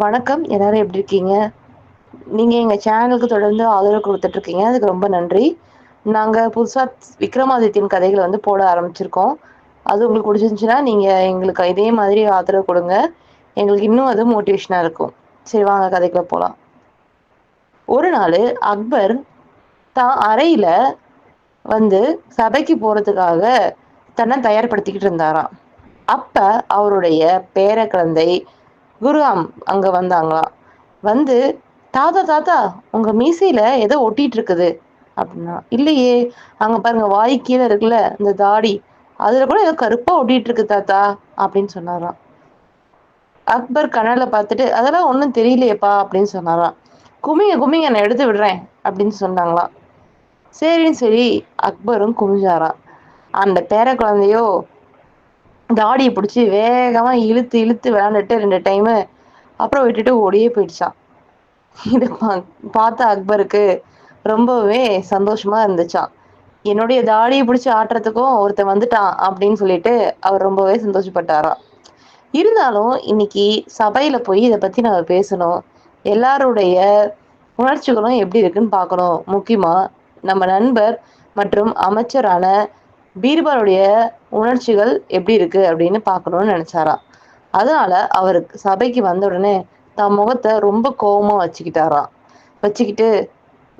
வணக்கம். எல்லாரும் எப்படி இருக்கீங்க? நீங்க எங்க சேனலுக்கு தொடர்ந்து ஆதரவு கொடுத்துட்டு இருக்கீங்க. அதுக்கு ரொம்ப நன்றி. நாங்க புதுசா விக்ரமாதித்யன் கதைகளை வந்து போட ஆரம்பிச்சிருக்கோம். அது உங்களுக்கு பிடிச்சிருந்துச்சுன்னா நீங்க எங்களுக்கு இதே மாதிரி ஆதரவு கொடுங்க. எங்களுக்கு இன்னும் அது மோட்டிவேஷனா இருக்கும். சரி வாங்க கதைக்குள்ள போலாம். ஒரு நாள் அக்பர் தான் அறையில வந்து சபைக்கு போறதுக்காக தன்னை தயார்படுத்திக்கிட்டு இருந்தாரா அப்ப அவருடைய பேர குழந்தை குருஆம் அங்க வந்தாங்களா? வந்து தாத்தா தாத்தா உங்க மீசையில ஏதோ ஒட்டிட்டு இருக்குது அப்படின்னா இல்லையே அங்க பாருங்க வாய் கீழே இருக்குல்ல இந்த தாடி அதுல கூட ஏதோ கருப்பா ஒட்டிட்டு இருக்கு தாத்தா அப்படின்னு சொன்னாராம். அக்பர் கண்ணால பார்த்துட்டு அதெல்லாம் ஒன்றும் தெரியலையேப்பா அப்படின்னு சொன்னாராம். குமிங்க குமிங்க நான் எடுத்து விடுறேன் அப்படின்னு சொன்னாங்களாம். சரின்னு சொல்லி அக்பரும் குமிஞ்சாரா அந்த பேர குழந்தையோ தாடியை பிடிச்சி வேகமா இழுத்து இழுத்து விளாண்டுட்டு ரெண்டு டைமு அப்புறம் விட்டுட்டு ஓடியே போயிடுச்சா. இத பா அக்பருக்கு ரொம்பவே சந்தோஷமா இருந்துச்சா. என்னுடைய தாடியை பிடிச்சி ஆட்டுறதுக்கும் ஒருத்தன் வந்துட்டான் அப்படின்னு சொல்லிட்டு அவர் ரொம்பவே சந்தோஷப்பட்டாரா. இருந்தாலும் இன்னைக்கு சபையில போய் இதை பத்தி நம்ம பேசணும். எல்லாருடைய உணர்ச்சிகளும் எப்படி இருக்குன்னு பார்க்கணும். முக்கியமா நம்ம நண்பர் மற்றும் அமைச்சரான பீர்பாலுடைய உணர்ச்சிகள் எப்படி இருக்கு அப்படின்னு பார்க்கணும்னு நெனைச்சாரா? அதனால அவருக்கு சபைக்கு வந்த உடனே தன் முகத்தை ரொம்ப கோபமா வச்சுக்கிட்டாரா. வச்சுக்கிட்டு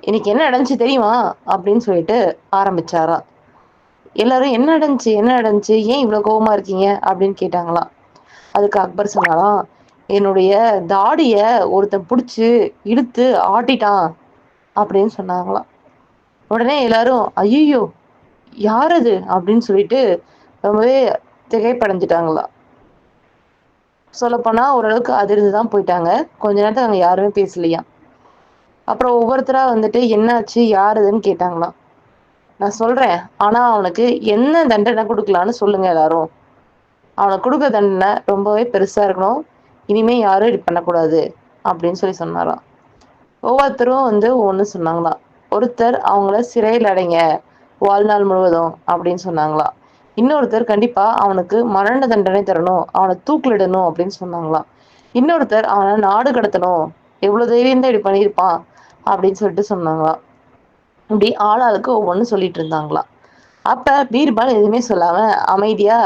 இன்னைக்கு என்ன நடந்துச்சு தெரியுமா? அப்படின்னு சொல்லிட்டு ஆரம்பிச்சாரா. எல்லாரும் என்ன நடந்துச்சு? என்ன நடந்துச்சு? ஏன் இவ்வளவு கோபமா இருக்கீங்க? அப்படின்னு கேட்டாங்களாம் அதுக்கு அக்பர் சொன்னாலாம் என்னுடைய தாடிய ஒருத்தன் புடிச்சு இழுத்து ஆட்டிட்டான். அப்படின்னு சொன்னாங்களாம். உடனே எல்லாரு யார் அது? அப்படின்னு சொல்லிட்டு ரொம்பவே திகைப்படைஞ்சுட்டாங்களா. சொல்லப்போனா ஓரளவுக்கு அதிர்ந்துதா போயிட்டாங்க. கொஞ்ச நேரத்துக்கு அங்கே யாருமே பேசலையா? அப்புறம் ஒவ்வொருத்தரா வந்துட்டு என்னாச்சு யாரதுன்னு கேட்டாங்களா. நான் சொல்கிறேன் ஆனா அவனுக்கு என்ன தண்டனை கொடுக்கலான்னு சொல்லுங்க எல்லாரும். அவனுக்கு கொடுக்க தண்டனை ரொம்பவே பெருசா இருக்கணும். இனிமே யாரும் இது பண்ணக்கூடாது அப்படின்னு சொல்லி சொன்னாராம். ஒவ்வொருத்தரும் வந்து ஒன்று சொன்னாங்களா ஒருத்தர் அவங்கள சிறையில் அடைங்க. வாழ்நாள் முழுவதும் அப்படின்னு சொன்னாங்களா. இன்னொருத்தர் கண்டிப்பா அவனுக்கு மரண தண்டனை தரணும் அவனை தூக்கிலிடணும் அப்படின்னு சொன்னாங்களாம் இன்னொருத்தர் அவனை நாடு கடத்தணும் எவ்வளவு தைரியம் தான் இப்படி பண்ணியிருப்பான் அப்படின்னு சொல்லிட்டு சொன்னாங்களா. இப்படி ஆளாளுக்கு ஒவ்வொன்றும் சொல்லிட்டு இருந்தாங்களா. அப்ப பீர்பால் எதுவுமே சொல்லாம அமைதியா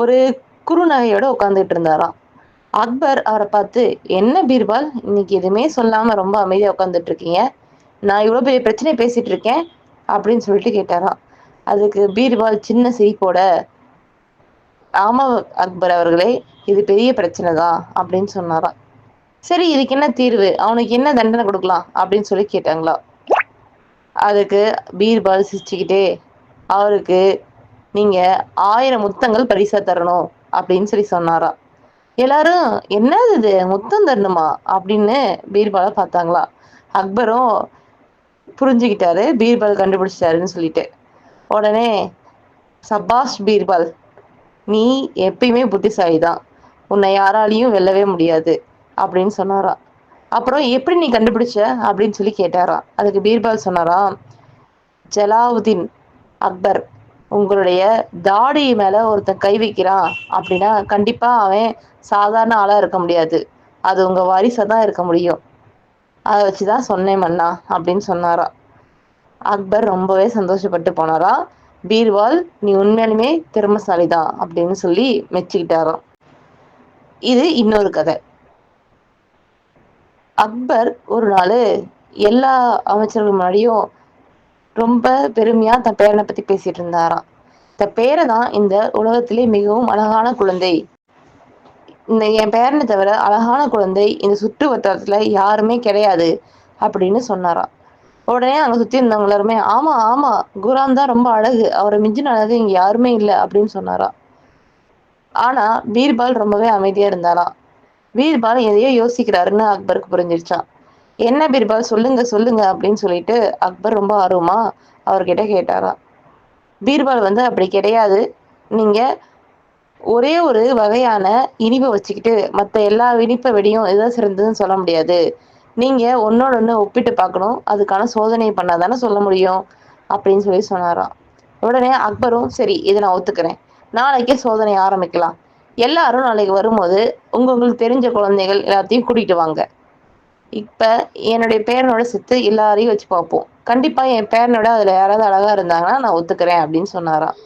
ஒரு குறுநகையோட உட்காந்துட்டு இருந்தாராம். அக்பர் அவரை பார்த்து என்ன பீர்பால் இன்னைக்கு எதுவுமே சொல்லாம ரொம்ப அமைதியா உட்காந்துட்டு இருக்கீங்க? நான் இவ்வளவு பெரிய பிரச்சனை பேசிட்டு இருக்கேன். அப்படின்னு சொல்லிட்டு கேட்டாராம். அதுக்கு பீர்பால் சின்ன சிரிப்போட ஆமா அக்பர் அவர்களே இது பெரிய பிரச்சனைதான் அப்படின்னு சொன்னாரா சரி இதுக்கு என்ன தீர்வு? அவனுக்கு என்ன தண்டனை கொடுக்கலாம்? அப்படின்னு சொல்லி கேட்டாங்களா அதுக்கு பீர்பால் சிரிச்சுக்கிட்டே அவருக்கு நீங்க ஆயிரம் முத்தங்கள் பரிசா தரணும் அப்படின்னு சொல்லி சொன்னாரா எல்லாரும் என்னது இது? முத்தம் தரணுமா? அப்படின்னு பீர்பால பார்த்தாங்களா அக்பரும் புரிஞ்சுக்கிட்டாரு. பீர்பால் கண்டுபிடிச்சிட்டாருன்னு சொல்லிட்டு. உடனே சபாஷ் பீர்பால் நீ எப்பயுமே புத்திசாலிதா உன்னை யாராலையும் வெல்லவே முடியாது. அப்படின்னு சொன்னாரா அப்புறம் எப்படி நீ கண்டுபிடிச்ச? அப்படின்னு சொல்லி கேட்டாராம். அதுக்கு பீர்பால் சொன்னாராம் ஜலாவுதீன் அக்பர் உங்களுடைய தாடி மேல ஒருத்தன் கை வைக்கிறான் அப்படின்னா கண்டிப்பா அவன் சாதாரண ஆளா இருக்க முடியாது. அது உங்க தான் இருக்க முடியும். அதை வச்சு தான் சொன்னேன் மன்னா அப்படின்னு சொன்னாரா. அக்பர் ரொம்பவே சந்தோஷப்பட்டு போனாரா. பீர்வால் நீ உண்மையாலுமே திறமசாலிதா அப்படின்னு சொல்லி மெச்சுக்கிட்டாராம். இது இன்னொரு கதை. அக்பர் ஒரு நாள் எல்லா அமைச்சர்கள் முன்னாடியும் ரொம்ப பெருமையா தன் பேரனை பத்தி பேசிட்டு இருந்தாரா தன் தான் இந்த உலகத்திலே மிகவும் அழகான குழந்தை இந்த என் பேரனை தவிர அழகான குழந்தை இந்த சுற்று வட்டாரத்துல யாருமே கிடையாது அப்படின்னு சொன்னாரா உடனே அங்க சுத்தி இருந்தவங்க எல்லாருமே ஆமா ஆமா குராம் தான் ரொம்ப அழகு. அவரை மிஞ்சின அழகு இங்க யாருமே இல்லை அப்படின்னு சொன்னாரா ஆனா பீர்பால் ரொம்பவே அமைதியா இருந்தாராம். பீர்பால் எதையோ யோசிக்கிறாருன்னு அக்பருக்கு புரிஞ்சிருச்சான் என்ன பீர்பால் சொல்லுங்க சொல்லுங்க அப்படின்னு சொல்லிட்டு அக்பர் ரொம்ப ஆர்வமா அவர்கிட்ட கேட்டாராம். பீர்பால் வந்து அப்படி கிடையாது. நீங்க ஒரே ஒரு வகையான இனிப்பை வச்சுக்கிட்டு மற்ற எல்லா இனிப்ப விடயு எதாவது சிறந்ததுன்னு சொல்ல முடியாது. நீங்க ஒன்னோட ஒன்று ஒப்பிட்டு பார்க்கணும். அதுக்கான சோதனை பண்ணாதானே சொல்ல முடியும் அப்படின்னு சொல்லி சொன்னாராம். உடனே அக்பரும் சரி இதை நான் ஒத்துக்கிறேன். நாளைக்கே சோதனை ஆரம்பிக்கலாம். எல்லாரும் நாளைக்கு வரும்போது உங்களுக்கு தெரிஞ்ச குழந்தைகள் எல்லாத்தையும் கூட்டிட்டு வாங்க. இப்ப என்னுடைய பேரனோட செத்து எல்லாரையும் வச்சு பார்ப்போம். கண்டிப்பா என் பேரனோட அதுல யாராவது அழகா இருந்தாங்கன்னா நான் ஒத்துக்கிறேன் அப்படின்னு சொன்னாராம்.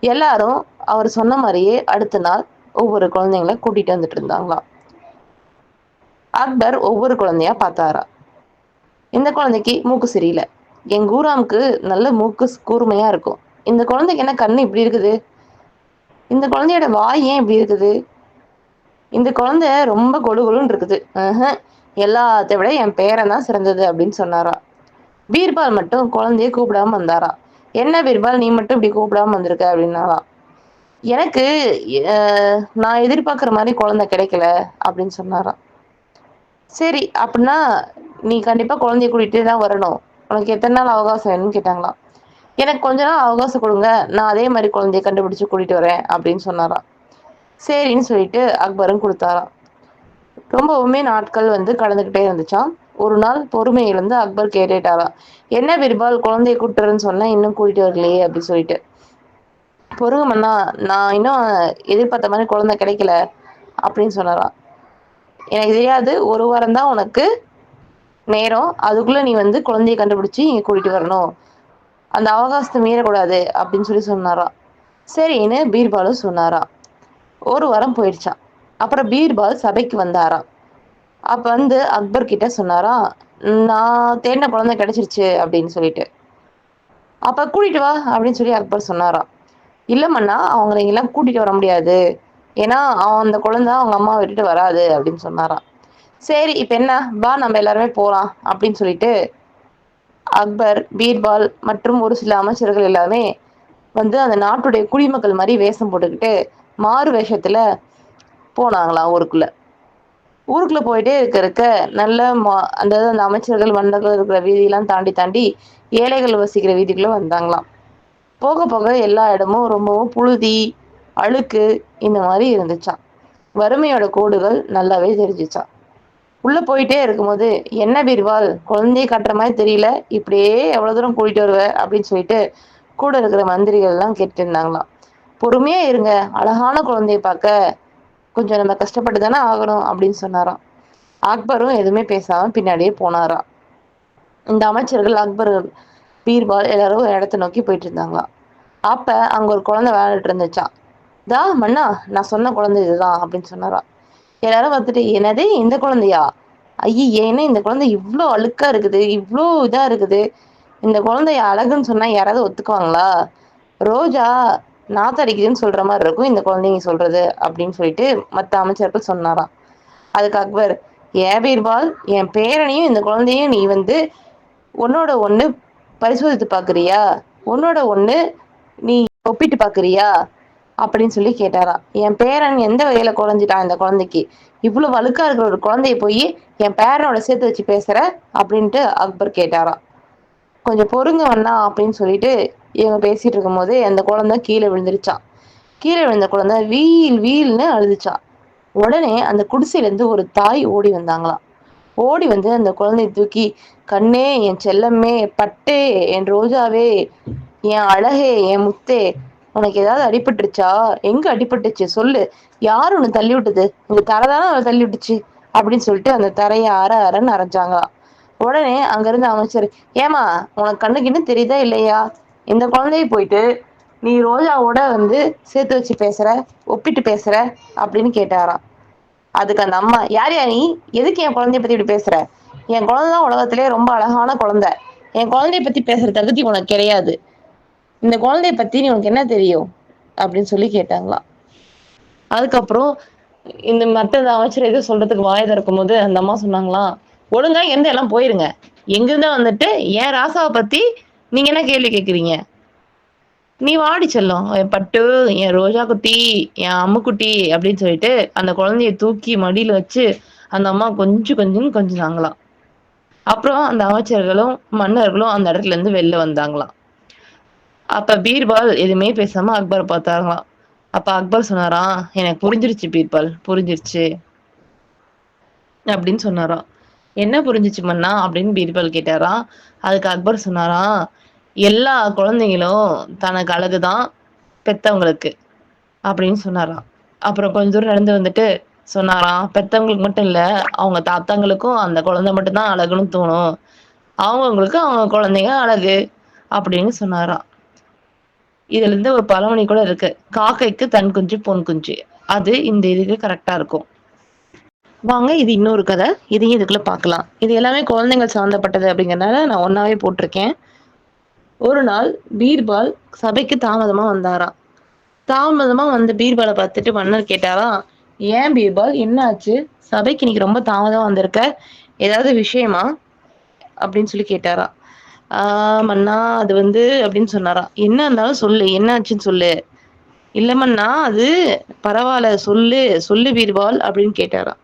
எல்லாரும் அவர் சொன்ன மாதிரியே அடுத்த நாள் ஒவ்வொரு குழந்தைங்கள கூட்டிட்டு வந்துட்டு இருந்தாங்களாம். அக்பர் ஒவ்வொரு குழந்தையா பார்த்தாரா? இந்த குழந்தைக்கு மூக்கு சரியில்லை. எங்க ஊராமுக்கு நல்ல மூக்கு கூர்மையா இருக்கும். இந்த குழந்தைக்கு என்ன கண்ணு இப்படி இருக்குது? இந்த குழந்தையோட வாய் ஏன் இப்படி இருக்குது? இந்த குழந்தை ரொம்ப கொழுகொழுன்னு இருக்குது. எல்லாத்த விட என் பேரன் தான் சிறந்தது அப்படின்னு சொன்னாரா. பீர்பால் மட்டும் குழந்தைய கூப்பிடாம வந்தாரா. என்ன பீர்பால் நீ மட்டும் இப்படி கூப்பிடாம வந்திருக்க அப்படின்னாலாம் எனக்கு நான் எதிர்பார்க்குற மாதிரி குழந்தை கிடைக்கல அப்படின்னு சொன்னாராம். சரி அப்படின்னா நீ கண்டிப்பாக குழந்தைய கூட்டிகிட்டே தான் வரணும். உனக்கு எத்தனை நாள் அவகாசம் வேணும்னு கேட்டாங்களாம். எனக்கு கொஞ்ச நாள் அவகாசம் கொடுங்க நான் அதே மாதிரி குழந்தைய கண்டுபிடிச்சு கூட்டிகிட்டு வரேன் அப்படின்னு சொன்னாராம். சரின்னு சொல்லிட்டு அக்பரும் கொடுத்தாராம். ரொம்பவுமே நாட்கள் வந்து கடந்துக்கிட்டே இருந்துச்சான் ஒரு நாள் பொறுமை இழந்து அக்பர் கேட்டுட்டாராம் என்ன பிரிபால் குழந்தைய கூட்டுறேன்னு சொன்னேன் இன்னும் கூட்டிட்டு வரலையே அப்படின்னு சொல்லிட்டு. பொறுங்க நான் இன்னும் எதிர்பார்த்த மாதிரி குழந்தை கிடைக்கல அப்படின்னு சொன்னாராம் எனக்கு தெரியாது ஒரு வாரம் தான் உனக்கு நேரம். அதுக்குள்ள நீ வந்து குழந்தைய கண்டுபிடிச்சி இங்க கூட்டிட்டு வரணும். அந்த அவகாசத்தை மீறக்கூடாது அப்படின்னு சொல்லி சொன்னாராம் சரின்னு பீர்பாலும் சொன்னாராம் ஒரு வாரம் போயிடுச்சான் அப்புறம் பீர்பால் சபைக்கு வந்தாராம் அப்ப வந்து அக்பர் கிட்ட சொன்னாரா நான் தேடின குழந்தை கிடைச்சிருச்சு அப்படின்னு சொல்லிட்டு. அப்ப கூட்டிட்டு வா அப்படின்னு சொல்லி அக்பர் சொன்னாராம். இல்லம்மண்ணா அவங்களை எல்லாம் கூட்டிட்டு வர முடியாது. ஏன்னா அவன் அந்த குழந்தை அவங்க அம்மா விட்டுட்டு வராது அப்படின்னு சொன்னாராம். சரி இப்ப என்ன? வா நம்ம எல்லாருமே போலாம் அப்படின்னு சொல்லிட்டு அக்பர் பீர்பால் மற்றும் ஒரு சில அமைச்சர்கள் எல்லாமே வந்து அந்த நாட்டுடைய குடிமக்கள் மாதிரி வேஷம் போட்டுக்கிட்டு மாறு வேஷத்துல போனாங்களாம் ஊருக்குள்ள. ஊருக்குள்ள போயிட்டே இருக்க இருக்க நல்ல அந்த அந்த அமைச்சர்கள் வந்தர்கள் இருக்கிற வீதியெல்லாம் தாண்டி தாண்டி ஏழைகள் வசிக்கிற வீதிக்குள்ள வந்தாங்களாம். போக போக எல்லா இடமும் ரொம்பவும் புழுதி அழுக்கு இந்த மாதிரி இருந்துச்சான் வறுமையோட கோடுகள் நல்லாவே தெரிஞ்சிச்சான் உள்ள போயிட்டே இருக்கும்போது என்ன பீர்வால் குழந்தைய கட்டுற மாதிரி தெரியல இப்படியே எவ்வளவு தூரம் கூட்டிட்டு வருவ? அப்படின்னு சொல்லிட்டு கூட இருக்கிற மந்திரிகள் எல்லாம் கேட்டு இருந்தாங்களாம் பொறுமையா இருங்க அழகான குழந்தைய பார்க்க கொஞ்சம் நம்ம கஷ்டப்பட்டு தானே ஆகணும் அப்படின்னு சொன்னாராம். அக்பரும் எதுவுமே பேசாம பின்னாடியே போனாராம். இந்த அமைச்சர்கள் அக்பர் பீர்பால் எல்லாரும் ஒரு இடத்த நோக்கி போயிட்டு இருந்தாங்களாம். அப்ப அங்க ஒரு குழந்தை விளையாடிட்டு இருந்துச்சான் தா மண்ணா நான் சொன்ன குழந்தை இதுதான் அப்படின்னு சொன்னாராம். எல்லாரும் பார்த்துட்டு என்னது இந்த குழந்தையா? ஐய ஏன்னா இந்த குழந்தை இவ்வளோ அழுக்கா இருக்குது இவ்வளோ இதா இருக்குது. இந்த குழந்தைய அழகுன்னு சொன்னா யாராவது ஒத்துக்குவாங்களா? ரோஜா நாத்தடிக்குதுன்னு சொல்ற மாதிரி இருக்கும். இந்த குழந்தைங்க சொல்றது அப்படின்னு சொல்லிட்டு மத்த அமைச்சர்கள் சொன்னாராம். அதுக்கு அக்பர் ஏ பீர்பால் என் பேரனையும் இந்த குழந்தையும் நீ வந்து உன்னோட ஒண்ணு பரிசோதித்து பாக்குறியா உன்னோட ஒண்ணு நீ ஒப்பிட்டு பாக்குறியா அப்படின்னு சொல்லி கேட்டாராம். என் பேரன் எந்த வகையில குறைஞ்சிட்டான் இந்த குழந்தைக்கு? இவ்வளவு வழுக்கா இருக்கிற ஒரு குழந்தைய போய் என் பேரனோட சேர்த்து வச்சு பேசுற அப்படின்ட்டு அக்பர் கேட்டாராம். கொஞ்சம் பொறுங்க வேணா அப்படின்னு சொல்லிட்டு இவங்க பேசிட்டு இருக்கும்போது அந்த குழந்தை கீழே விழுந்துருச்சான் கீழே விழுந்த குழந்தை வீல் வீல்னு அழுதுச்சான் உடனே அந்த குடிசையிலேருந்து ஒரு தாய் ஓடி வந்தாங்களாம் ஓடி வந்து அந்த குழந்தைய தூக்கி கண்ணே என் செல்லம்மே பட்டே என் ரோஜாவே என் அழகே என் முத்தே உனக்கு ஏதாவது அடிபட்டுருச்சா? எங்க அடிபட்டுச்சு? சொல்லு. யார் உன்னை தள்ளி விட்டது? உங்க தரதானே அவளை தள்ளி விட்டுச்சு? அப்படின்னு சொல்லிட்டு அந்த தரையை அற அறன்னு அரைஞ்சாங்களாம். உடனே அங்கிருந்து அமைச்சர் ஏமா உனக்கு கண்ணுக்கு இன்னும் தெரியுதா இல்லையா? இந்த குழந்தைய போயிட்டு நீ ரோஜாவோட வந்து சேர்த்து வச்சு பேசுற ஒப்பிட்டு பேசுற அப்படின்னு கேட்டாராம். அதுக்கு அந்த அம்மா யார் யா நீ? எதுக்கு என் குழந்தைய பத்தி இப்படி பேசுற? என் குழந்தை தான் உலகத்திலே ரொம்ப அழகான குழந்தை. என் குழந்தைய பத்தி பேசுற தகுதி உனக்கு கிடையாது. இந்த குழந்தைய பத்தி நீ உனக்கு என்ன தெரியும்? அப்படின்னு சொல்லி கேட்டாங்களாம். அதுக்கப்புறம் இந்த மற்ற அமைச்சர் எதுவும் சொல்றதுக்கு வாய் திறக்கும் போது அந்த அம்மா சொன்னாங்களாம் ஒழுங்கா எந்த எல்லாம் போயிருங்க. எங்கிருந்தா வந்துட்டு என் ராசாவை பத்தி நீங்க என்ன கேள்வி கேக்குறீங்க? நீ வாடி செல்லும். என் பட்டு என் ரோஜா குட்டி என் அம்முக்குட்டி அப்படின்னு சொல்லிட்டு அந்த குழந்தைய தூக்கி மடியில வச்சு அந்த அம்மா கொஞ்சம் கொஞ்சம் கொஞ்சம் நாங்களாம் அப்புறம் அந்த அமைச்சர்களும் மன்னர்களும் அந்த இடத்துல இருந்து வெளில வந்தாங்களாம். அப்ப பீர்பால் எதுவுமே பேசாம அக்பர் பார்த்தாங்களாம். அப்ப அக்பர் சொன்னாராம் எனக்கு புரிஞ்சிருச்சு பீர்பால் புரிஞ்சிருச்சு அப்படின்னு சொன்னாராம். என்ன புரிஞ்சிச்சு மன்னா? அப்படின்னு பீர்பால் கேட்டாராம். அதுக்கு அக்பர் சொன்னாராம் எல்லா குழந்தைங்களும் தனக்கு அழகுதான் பெத்தவங்களுக்கு அப்படின்னு சொன்னாராம். அப்புறம் கொஞ்ச தூரம் நடந்து வந்துட்டு சொன்னாராம் பெத்தவங்களுக்கு மட்டும் இல்ல அவங்க தாத்தாங்களுக்கும் அந்த குழந்தை மட்டும் தான் அழகுன்னு தோணும். அவங்கவுங்களுக்கு அவங்க குழந்தைங்க அழகு அப்படின்னு சொன்னாராம். இதுல இருந்து ஒரு பழமொழி கூட இருக்கு. காக்கைக்கு தன் குஞ்சு பொன் குஞ்சு. அது இந்த இதுக்கு கரெக்டா இருக்கும். வாங்க இது இன்னொரு கதை. இதையும் இதுக்குள்ள பார்க்கலாம். இது எல்லாமே குழந்தைங்கள் சம்மந்தப்பட்டது அப்படிங்கறதுனால நான் ஒன்னாவே போட்டிருக்கேன். ஒரு நாள் பீர்பால் சபைக்கு தாமதமா வந்தாராம். தாமதமா வந்த பீர்பாலை பார்த்துட்டு மன்னர் கேட்டாரா ஏன் பீர்பால்? என்ன ஆச்சு சபைக்கு இன்னைக்கு ரொம்ப தாமதமா வந்திருக்க? ஏதாவது விஷயமா? அப்படின்னு சொல்லி கேட்டாரா ஆஹ் மன்னா அது வந்து அப்படின்னு சொன்னாரா என்ன இருந்தாலும் சொல்லு. என்ன ஆச்சுன்னு சொல்லு இல்லமன்னா அது பரவாயில்ல. சொல்லு. சொல்லு பீர்பால் அப்படின்னு கேட்டாராம்.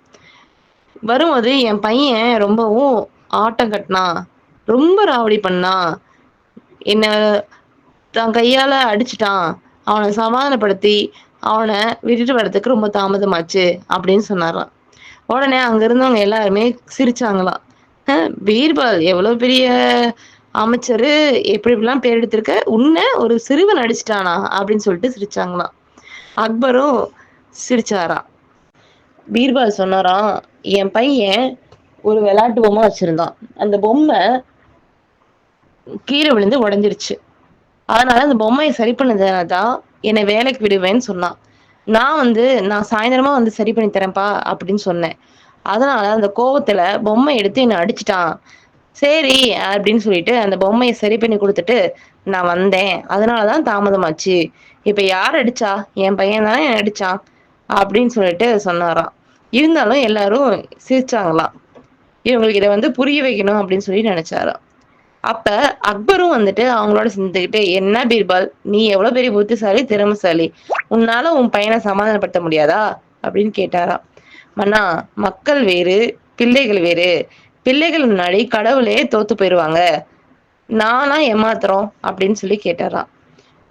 வரும்போது என் பையன் ரொம்பவும் ஆட்டம் கட்டினான் ரொம்ப ராவடி பண்ணான் என்ன தன் கையால அடிச்சிட்டான். அவனை சமாதானப்படுத்தி அவனை விட்டுட்டு வர்றதுக்கு ரொம்ப தாமதமாச்சு அப்படின்னு சொன்னாராம். உடனே அங்க இருந்தவங்க எல்லாருமே சிரிச்சாங்களாம். பீர்பால் எவ்வளவு பெரிய அமைச்சரு? எப்படி இப்படிலாம் பேர் எடுத்திருக்க? உன்னை ஒரு சிறுவன் அடிச்சிட்டானா? அப்படின்னு சொல்லிட்டு சிரிச்சாங்களாம். அக்பரும் சிரிச்சாராம். பீர்பால் சொன்னாராம் என் பையன் ஒரு விளையாட்டு பொம்மை வச்சிருந்தான். அந்த பொம்மை கீழே விழுந்து உடஞ்சிருச்சு. அதனால அந்த பொம்மையை சரி பண்ணதுனால தான் என்னை வேலைக்கு விடுவேன்னு சொன்னான். நான் வந்து நான் சாயந்தரமா வந்து சரி பண்ணி தரேன்ப்பா அப்படின்னு சொன்னேன். அதனால அந்த கோவத்துல பொம்மை எடுத்து என்னை அடிச்சிட்டான். சரி அப்படின்னு சொல்லிட்டு அந்த பொம்மையை சரி பண்ணி கொடுத்துட்டு நான் வந்தேன். அதனாலதான் தாமதமாச்சு. இப்ப யார் அடிச்சா? என் பையன் தானே என்னை அடிச்சான் அப்படின்னு சொல்லிட்டு சொன்னாராம். இருந்தாலும் எல்லாரும் சிரிச்சாங்களாம். இவங்களுக்கு இதை வந்து புரிய வைக்கணும் அப்படின்னு சொல்லி நினைச்சாராம். அப்ப அக்பரும் வந்துட்டு அவங்களோட சிந்துக்கிட்டு என்ன பீர்பால் நீ எவ்வளவு பெரிய புத்திசாலி திறமைசாலி? உன்னால உன் பையனை சமாதானப்படுத்த முடியாதா? அப்படின்னு கேட்டாராம். மன்னா மக்கள் வேறு பிள்ளைகள் வேறு. பிள்ளைகள் முன்னாடி கடவுளே தோத்து போயிருவாங்க. நானா ஏமாத்துறோம் அப்படின்னு சொல்லி கேட்டாராம்.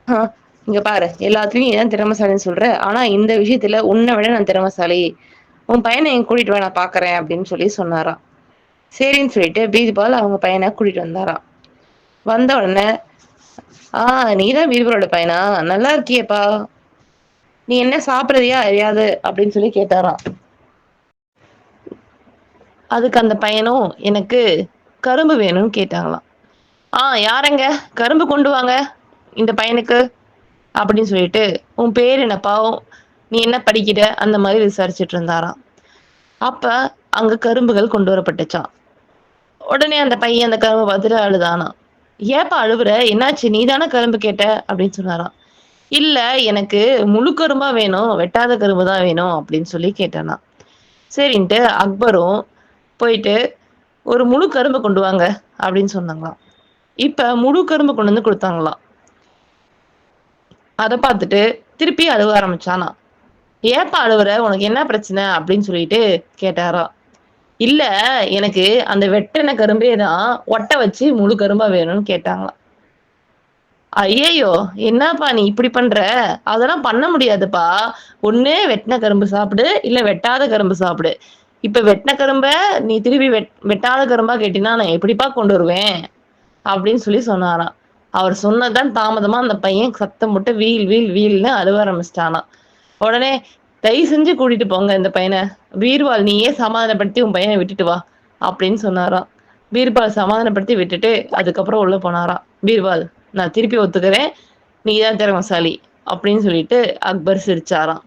"ஆஹ், இங்க பாரு எல்லாத்துலயும் ஏன் திறமசாலின்னு திறமைசாலின்னு சொல்ற. ஆனா இந்த விஷயத்துல உன்னை விட நான் திறமைசாலி. உன் பையனை என் கூட்டிட்டு வா நான் பாக்குறேன் அப்படின்னு சொல்லி சொன்னாராம். சரின்னு சொல்லிட்டு பீர்பால் அவங்க பையனை கூட்டிட்டு வந்தாராம். வந்த உடனே ஆஹ் நீதான் பீர்பாலோட பையனா? நல்லா இருக்கியப்பா. நீ என்ன சாப்பிடுறியா அறியாது? அப்படின்னு சொல்லி கேட்டாராம். அதுக்கு அந்த பையனும் எனக்கு கரும்பு வேணும்னு கேட்டாங்களாம். ஆ யாரங்க? கரும்பு கொண்டு வாங்க இந்த பையனுக்கு. அப்படின்னு சொல்லிட்டு உன் பேர் என்னப்பா? நீ என்ன படிக்கிற? அந்த மாதிரி விசாரிச்சுட்டு இருந்தாராம் அப்ப அங்க கரும்புகள் கொண்டு வரப்பட்டுச்சான் உடனே அந்த பையன் அந்த கரும்பு பார்த்துட்டு அழுதானா ஏப்பா அழுவுற? என்னாச்சு? நீ தானே கரும்பு கேட்ட? அப்படின்னு சொன்னாராம். இல்ல எனக்கு முழு கரும்பா வேணும் வெட்டாத கரும்பு தான் வேணும் அப்படின்னு சொல்லி கேட்டானா சரின்ட்டு அக்பரும் போயிட்டு ஒரு முழு கரும்பு கொண்டு வாங்க அப்படின்னு சொன்னாங்களாம். இப்ப முழு கரும்பு கொண்டு வந்து கொடுத்தாங்களாம். அதை பார்த்துட்டு திருப்பி அழுவ ஆரம்பிச்சானா ஏப்பா அழுவுற? உனக்கு என்ன பிரச்சனை? அப்படின்னு சொல்லிட்டு கேட்டாராம் இல்ல எனக்கு அந்த வெட்டின கரும்பே தான் ஒட்ட வச்சு முழு கரும்பா வேணும்னு கேட்டாங்களாம் ஐயையோ என்னப்பா நீ இப்படி பண்ற? அதெல்லாம் பண்ண முடியாதுப்பா. ஒண்ணு வெட்டின கரும்பு சாப்பிடு இல்ல வெட்டாத கரும்பு சாப்பிடு. இப்ப வெட்டின கரும்ப நீ திருப்பி வெட் வெட்டாத கரும்பா கேட்டினா நான் எப்படிப்பா கொண்டு வருவேன்? அப்படின்னு சொல்லி சொன்னாராம். அவர் சொன்னதான் தாமதமா அந்த பையன் சத்தம் போட்டு வீல் வீல் வீல்னு அழுவ ஆரம்பிச்சிட்டானா உடனே தயவு செஞ்சு கூட்டிட்டு போங்க இந்த பையனை. பீர்பால் நீயே சமாதானப்படுத்தி உன் பையனை விட்டுட்டு வா அப்படின்னு சொன்னாராம். பீர்பால் சமாதானப்படுத்தி விட்டுட்டு அதுக்கப்புறம் உள்ள போனாராம். பீர்பால் நான் திருப்பி ஒத்துக்கிறேன். நீ தான் திறமசாலி அப்படின்னு சொல்லிட்டு அக்பர் சிரிச்சாராம்.